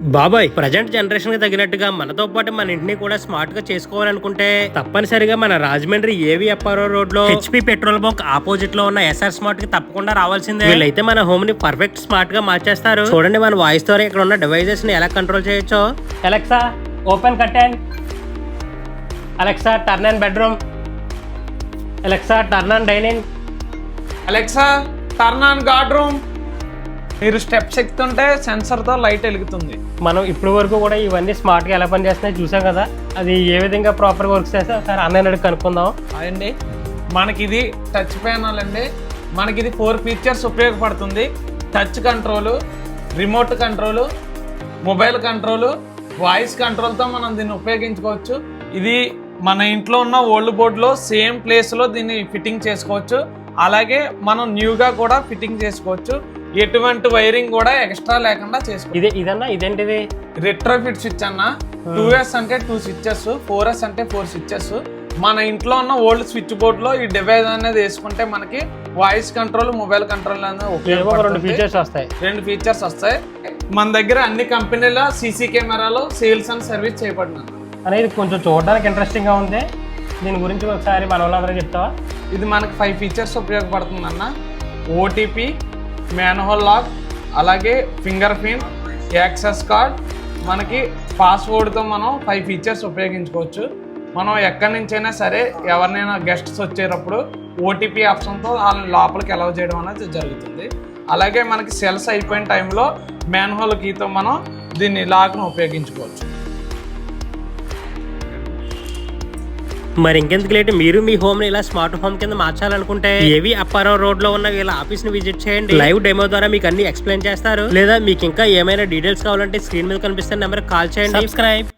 బాబాయ్ ప్రజెంట్ జనరేషన్కి తగినట్టుగా మనతో పాటు మన ఇంటిని కూడా స్మార్ట్గా చేసుకోవాలనుకుంటే తప్పనిసరిగా మన రాజమండ్రి ఏవి అప్పారో రోడ్లో హెచ్పి పెట్రోల్ బంక్ ఆపోజిట్లో ఉన్న ఎస్ఆర్ స్మార్ట్కి తప్పకుండా రావాల్సిందే. వీళ్ళైతే మన హోమ్ని పర్ఫెక్ట్ స్మార్ట్గా మార్చేస్తారు. చూడండి మన వాయిస్ ద్వారా ఇక్కడ ఉన్న డివైజెస్ని ఎలా control చేయొచ్చో. Alexa open curtain Alexa turn and bedroom. Alexa turn and dining. Alexa turn on guard room మీరు స్టెప్స్ ఎక్కుతుంటే సెన్సర్తో లైట్ వెలుగుతుంది. మనం ఇప్పటి వరకు కూడా ఇవన్నీ స్మార్ట్గా ఎలా పనిచేస్తున్నాయి చూసాం కదా. అది ఏ విధంగా ప్రాపర్ వర్క్ చేస్తే ఒకసారి అన్నయ్య అడిగి కనుక్కుందాం. అదండి. మనకి ఇది టచ్ ప్యానల్ అండి మనకి ఇది ఫోర్ ఫీచర్స్ ఉపయోగపడుతుంది. Touch control remote control mobile control voice కంట్రోల్తో మనం దీన్ని ఉపయోగించుకోవచ్చు. ఇది మన ఇంట్లో ఉన్న ఓల్డ్ బోర్డ్లో సేమ్ ప్లేస్లో దీన్ని ఫిట్టింగ్ చేసుకోవచ్చు. అలాగే మనం న్యూగా కూడా ఫిట్టింగ్ చేసుకోవచ్చు. ఎటువంటి వైరింగ్ కూడా ఎక్స్ట్రా లేకుండా చేసుకోవచ్చు ఇది ఇదన్నా ఇదేంటిది? రిట్రోఫిట్ స్విచ్ అన్న టూ ఎస్ అంటే టూ స్విచ్చెస్ ఫోర్ ఎస్ అంటే ఫోర్ స్విచ్చెస్ మన ఇంట్లో ఉన్న ఓల్డ్ స్విచ్ బోర్డ్లో ఈ డివైస్ అనేది వేసుకుంటే మనకి వాయిస్ కంట్రోల్ మొబైల్ కంట్రోల్ అనేది రెండు. ఫీచర్స్ వస్తాయి. రెండు ఫీచర్స్ వస్తాయి. మన దగ్గర అన్ని కంపెనీల సీసీ కెమెరాలో సేల్స్ అండ్ సర్వీస్ చేయబడిన అనేది కొంచెం చూడడానికి ఇంట్రెస్టింగ్గా ఉంది. దీని గురించి ఒకసారి మన వాళ్ళందరూ చెప్తావా? ఇది మనకి ఫైవ్ ఫీచర్స్ ఉపయోగపడుతుంది అన్న ఓటీపీ మ్యాన్హోల్ లాక్ అలాగే ఫింగర్ ప్రింట్ యాక్సెస్ కార్డ్. మనకి పాస్వర్డ్తో మనం ఫైవ్ ఫీచర్స్ ఉపయోగించుకోవచ్చు. మనం ఎక్కడి నుంచైనా సరే ఎవరినైనా గెస్ట్స్ వచ్చేటప్పుడు ఓటీపీ ఆప్షన్తో వాళ్ళని లోపలికి అలౌ చేయడం అనేది జరుగుతుంది. అలాగే మనకి సెల్స్ అయిపోయిన టైంలో మ్యాన్హోల్ కీతో మనం దీన్ని లాక్ను ఉపయోగించుకోవచ్చు. మరి ఇంకెందుకు లేట్? మీరు మీ హోమ్ని ఇలా స్మార్ట్ హోమ్ కింద మార్చాలనుకుంటే ఏవి అప్పారావు రోడ్లో ఉన్న వీళ్ళ ఆఫీస్ని విజిట్ చేయండి. లైవ్ డెమో ద్వారా మీకు అన్ని ఎక్స్ప్లెయిన్ చేస్తారు. లేదా మీకు ఇంకా ఏమైనా డీటెయిల్స్ కావాలంటే స్క్రీన్ మీద కనిపిస్తున్న నెంబర్ కాల్ చేయండి. సబ్స్క్రైబ్